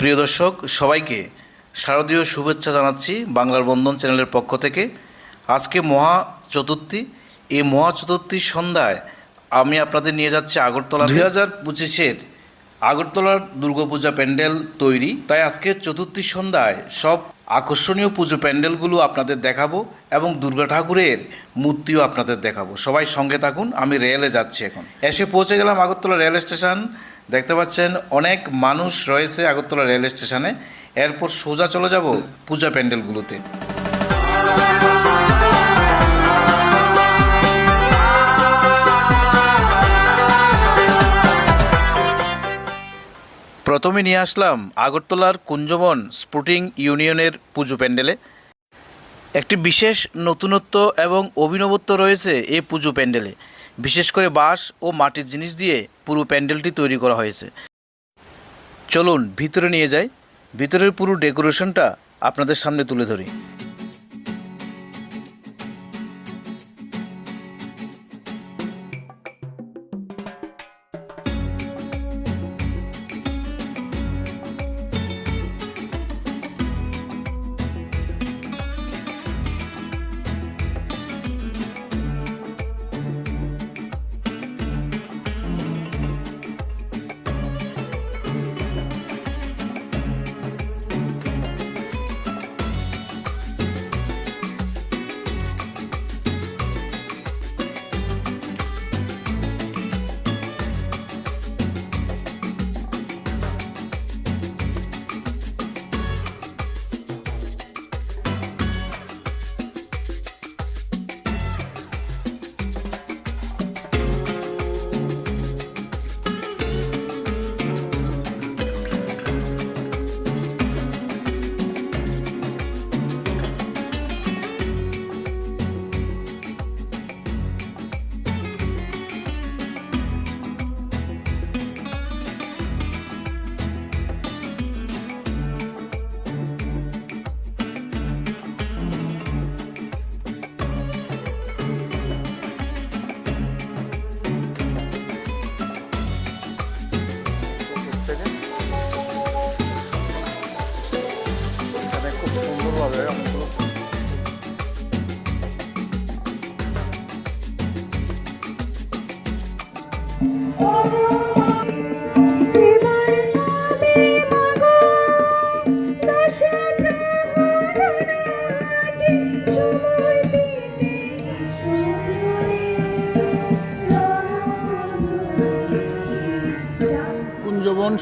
প্রিয় দর্শক সবাইকে শারদীয় শুভেচ্ছা জানাচ্ছি বাংলার বন্ধন চ্যানেলের পক্ষ থেকে। আজকে মহা চতুর্থী। এই মহা চতুর্থীর সন্ধ্যায় আমি আপনাদের নিয়ে যাচ্ছি আগরতলা দুই হাজার পঁচিশের আগরতলার দুর্গাপূজা প্যান্ডেল তৈরি। তাই আজকে চতুর্থীর সন্ধ্যায় সব আকর্ষণীয় পুজো প্যান্ডেলগুলো আপনাদের দেখাবো এবং দুর্গা ঠাকুরের মূর্তিও আপনাদের দেখাবো। সবাই সঙ্গে থাকুন আমি রেলে যাচ্ছি এখন। এসে পৌঁছে গেলাম আগরতলা রেল স্টেশন। দেখতে পাচ্ছেন, অনেক মানুষ রয়েছে আগরতলা রেল স্টেশনে। এরপর সোজা চলে যাব পূজা প্যান্ডেলগুলোতে। প্রথমে নিয়ে আসলাম আগরতলার কুঞ্জবন স্পোর্টিং ইউনিয়নের পুজো প্যান্ডেলে। একটি বিশেষ নতুনত্ব এবং অভিনবত্ব রয়েছে এই পুজো প্যান্ডেলে। বিশেষ করে বাঁশ ও মাটির জিনিস দিয়ে পুরো প্যান্ডেলটি তৈরি করা হয়েছে। চলুন ভিতরে নিয়ে যাই। ভিতরের পুরো ডেকোরেশনটা আপনাদের সামনে তুলে ধরি।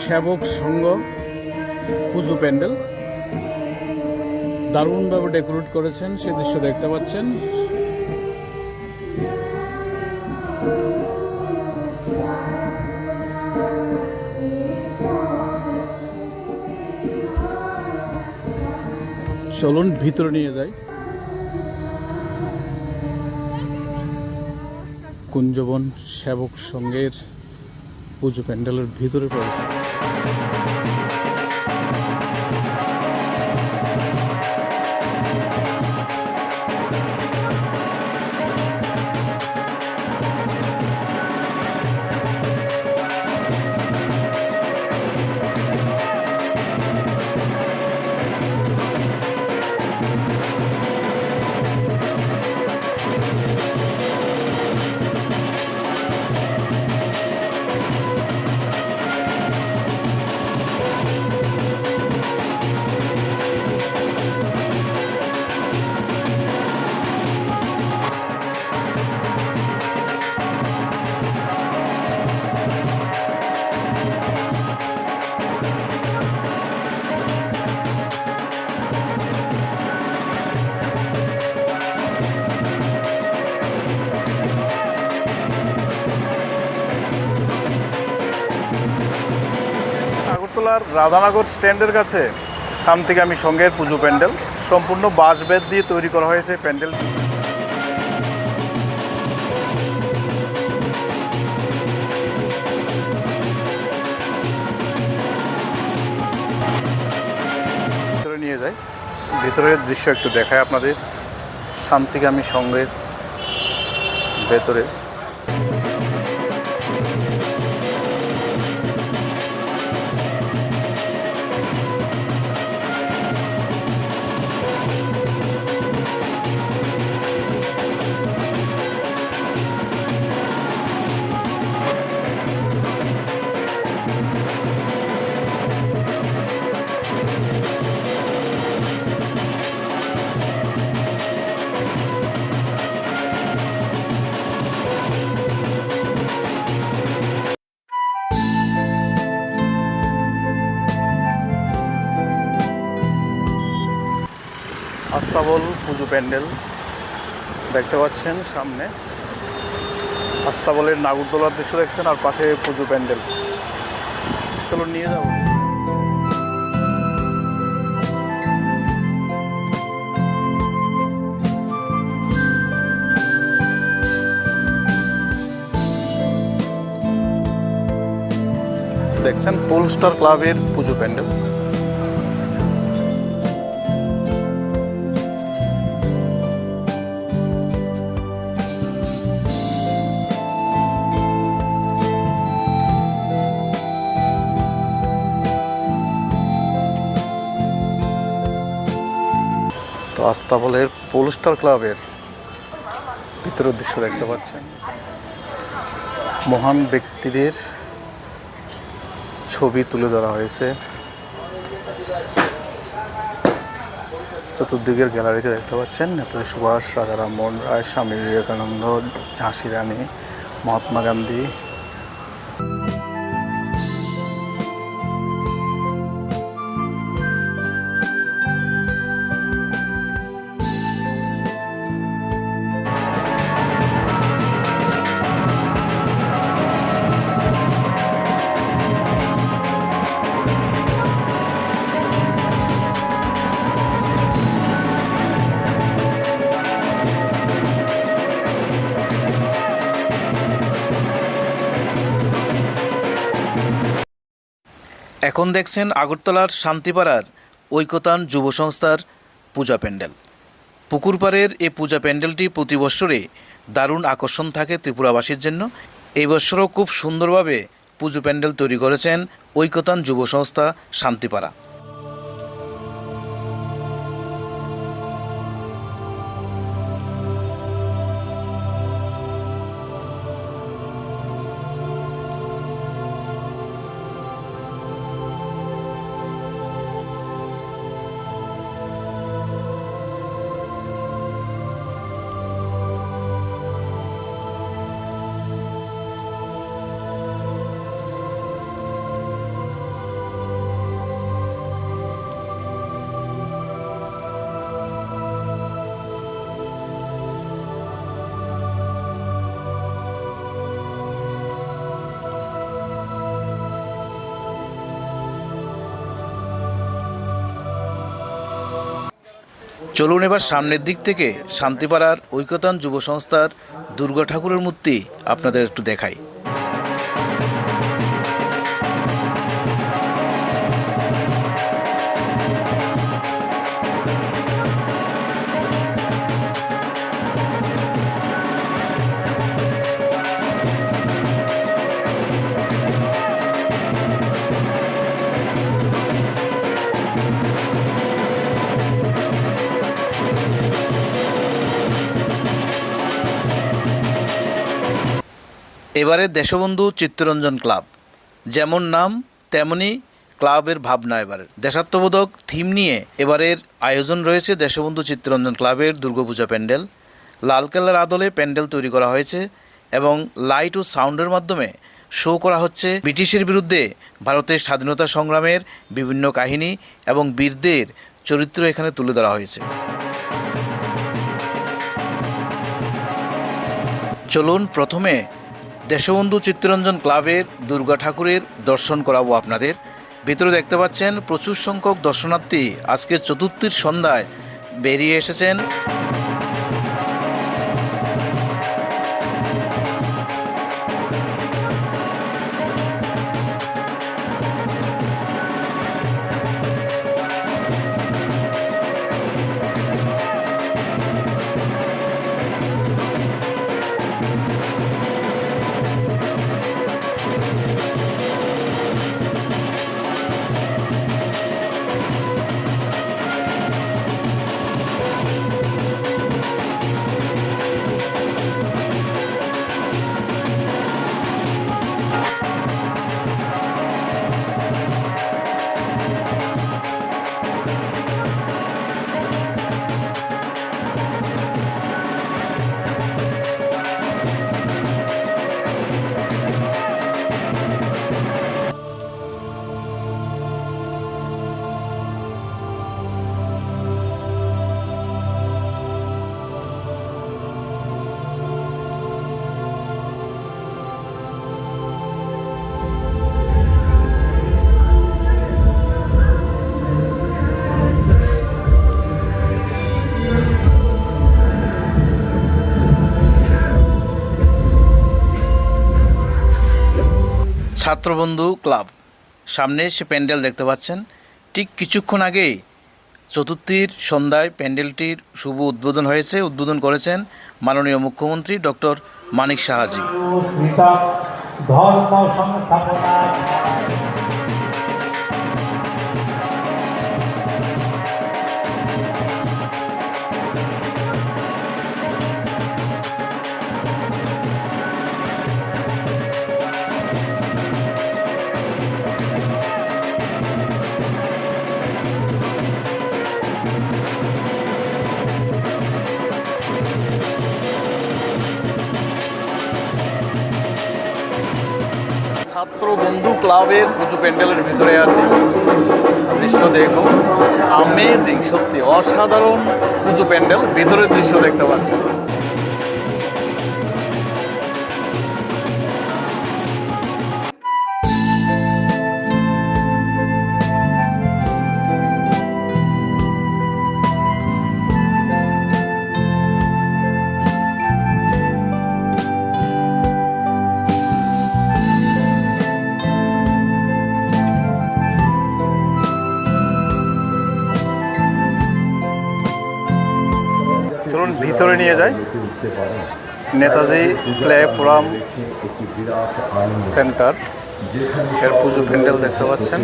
সেবক সংঘ, পুজো প্যান্ডেল। দারুণভাবে ডেকোরেট করেছেন, সে দৃশ্য দেখতে পাচ্ছেন। চলুন ভিতরে নিয়ে যাই। কুঞ্জবন সেবক সংঘের পুজো প্যান্ডেলের ভিতরে Thank you. আগরতলার রাধানগর স্ট্যান্ডের কাছে। শান্তিগামী সংঘের পুজো প্যান্ডেল। সম্পূর্ণ বাঁশবেত দিয়ে তৈরি করা হয়েছে প্যান্ডেল। ভিতরে নিয়ে যাই। ভিতরের দৃশ্য একটু দেখায় আপনাদের। শান্তিগামী সংঘের ভেতরে। প্যান্ডেল দেখতে পাচ্ছেন সামনে। আস্তাবলের নাগরদোলার দৃশ্য দেখছেন আর পাশে পুজো প্যান্ডেল। চলো নিয়ে যাব। দেখছেন পোল স্টার ক্লাবের পুজো প্যান্ডেল। আস্তাবলের পোলস্টার ক্লাবের ভিতরের দৃশ্য দেখতে পাচ্ছেন মহান ব্যক্তিদের ছবি তুলে ধরা হয়েছে। চতুর্দিকের গ্যালারিতে দেখতে পাচ্ছেন নেতাজি সুভাষ রাজা রামমোহন রায়, স্বামী বিবেকানন্দ ঝাঁসি রানী মহাত্মা গান্ধী এখন দেখছেন আগরতলার শান্তিপাড়ার ঐকতান যুব সংস্থার পূজা প্যান্ডেল। পুকুরপাড়ের এ পূজা প্যান্ডেলটি প্রতি বছরে দারুণ আকর্ষণ থাকে ত্রিপুরাবাসীর জন্য। এই বছরও খুব সুন্দরভাবে পুজো প্যান্ডেল তৈরি করেছেন ঐকতান যুব সংস্থা শান্তিপাড়া। চলুন এবার সামনের দিক থেকে শান্তিপাড়ার ঐকতান যুব সংস্থার দুর্গা ঠাকুরের মূর্তি আপনাদের একটু দেখাই। এবারে দেশবন্ধু চিত্তরঞ্জন ক্লাব। যেমন নাম, তেমনি ক্লাবের ভাবনা এবারের। দেশাত্মবোধক থিম নিয়ে এবারের আয়োজন রয়েছে দেশবন্ধু চিত্তরঞ্জন ক্লাবের দুর্গাপূজা প্যান্ডেল। লালকেল্লার আদলে প্যান্ডেল তৈরি করা হয়েছে এবং লাইট ও সাউন্ডের মাধ্যমে শো করা হচ্ছে ব্রিটিশের বিরুদ্ধে ভারতের স্বাধীনতা সংগ্রামের বিভিন্ন কাহিনী এবং বীরদের চরিত্র এখানে তুলে ধরা হয়েছে। চলুন প্রথমে দেশবন্ধু চিত্তরঞ্জন ক্লাবের দুর্গা ঠাকুরের দর্শন করাবো আপনাদের। ভিতরে দেখতে পাচ্ছেন প্রচুর সংখ্যক দর্শনার্থী আজকের চতুর্থীর সন্ধ্যায় বেরিয়ে এসেছেন। ছাত্রবন্ধু ক্লাব। সামনে সে প্যান্ডেল দেখতে পাচ্ছেন। ঠিক কিছুক্ষণ আগেই চতুর্থীর সন্ধ্যায় প্যান্ডেলটির শুভ উদ্বোধন হয়েছে। উদ্বোধন করেছেন মাননীয় মুখ্যমন্ত্রী ডক্টর মানিক সাহাজি। ধর্ম সংস্থাপনা। ক্লাবের পুজো প্যান্ডেলের ভিতরে আছি। দৃশ্য দেখুন আমেজিং সত্যি, অসাধারণ উঁচু প্যান্ডেল। ভিতরের দৃশ্য দেখতে পাচ্ছেন। ভিতরে নিয়ে যায়। নেতাজি প্লে ফোরাম সেন্টার এর পুজো প্যান্ডেল দেখতে পাচ্ছেন।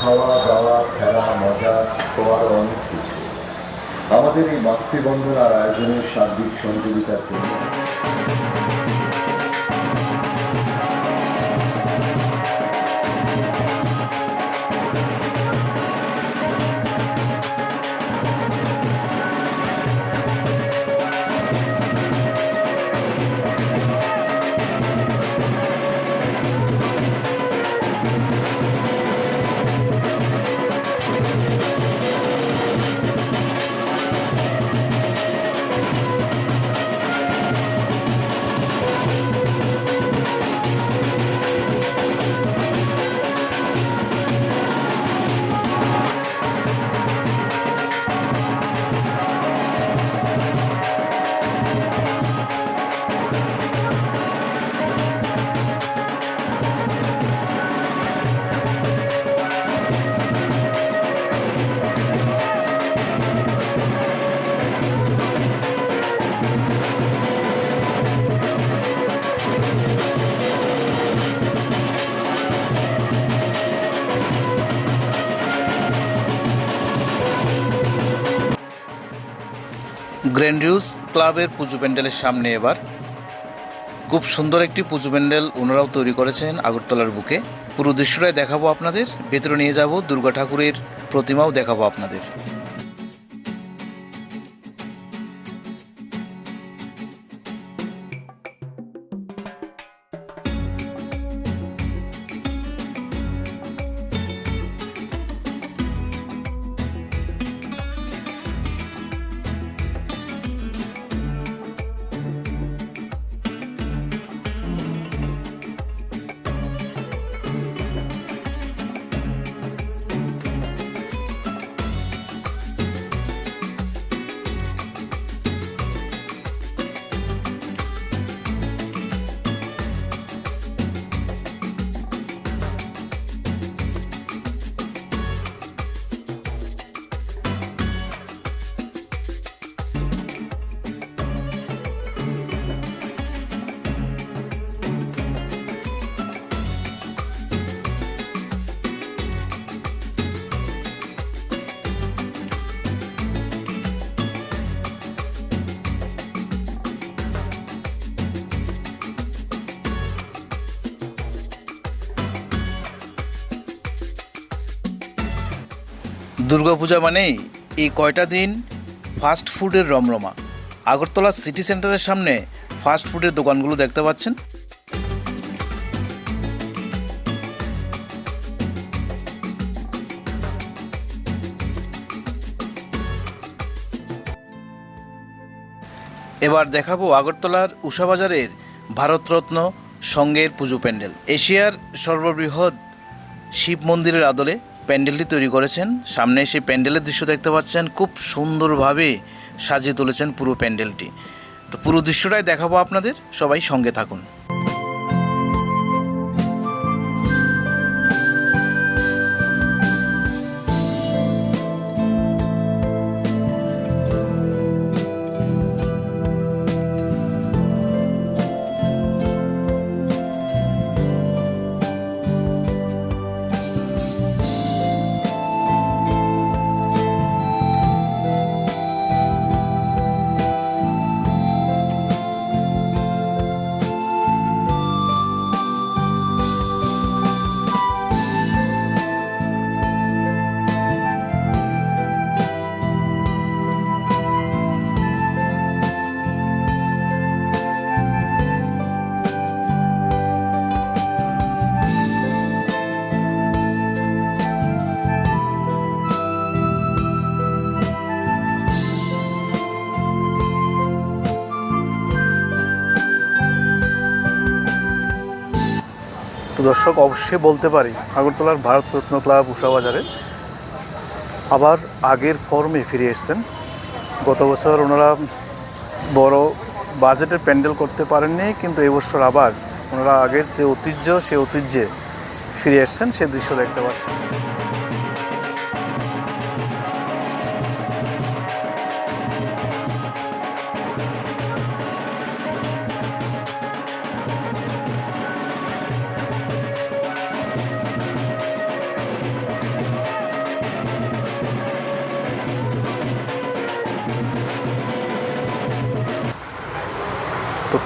খাওয়া দাওয়া খেলা মজা আমাদের এই মাতৃবন্ধন আর আয়োজনের সার্বিক সহযোগিতার জন্য গ্র্যান্ডিউস ক্লাবের পুজো প্যান্ডেলের সামনে এবার। খুব সুন্দর একটি পুজো প্যান্ডেল ওনারাও তৈরি করেছেন আগরতলার বুকে। পুরো দৃশ্যটাই দেখাবো আপনাদের, ভেতরে নিয়ে যাব, দুর্গা ঠাকুরের প্রতিমাও দেখাবো আপনাদের। দুর্গাপূজা মানেই এই কয়টা দিন ফাস্ট ফুডের রমরমা। আগরতলা সিটি সেন্টারের সামনে ফাস্ট ফুডের দোকানগুলো দেখতে পাচ্ছেন। এবার দেখাবো আগরতলার উষাবাজারের ভারতরত্ন সঙ্গের পুজো প্যান্ডেল। এশিয়ার সর্ববৃহৎ শিব মন্দিরের আদলে প্যান্ডেলটি তৈরি করেছেন। সামনে সেই প্যান্ডেলের দৃশ্য দেখতে পাচ্ছেন, খুব সুন্দরভাবে সাজিয়ে তুলেছেন পুরো প্যান্ডেলটি। তো পুরো দৃশ্যটাই দেখাবো আপনাদের, সবাই সঙ্গে থাকুন। দর্শক অবশ্যই বলতে পারি, আগরতলার ভারতরত্ন ক্লাব উষাবাজারে আবার আগের ফর্মে ফিরে এসছেন। গত বছর ওনারা বড় বাজেটের প্যান্ডেল করতে পারেননি, কিন্তু এবছর আবার ওনারা আগের যে ঐতিহ্য, সে ঐতিহ্যে ফিরে এসছেন, সে দৃশ্য দেখতে পাচ্ছেন।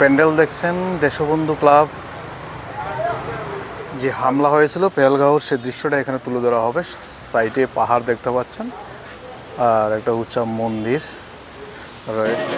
প্যান্ডেল দেখছেন, দেশবন্ধু ক্লাব। যে হামলা হয়েছিল পেহেলগাঁওর সে দৃশ্যটা এখানে তুলে ধরা হবে। সাইডে পাহাড় দেখতে পাচ্ছেন, আর একটা উঁচা মন্দির রয়েছে।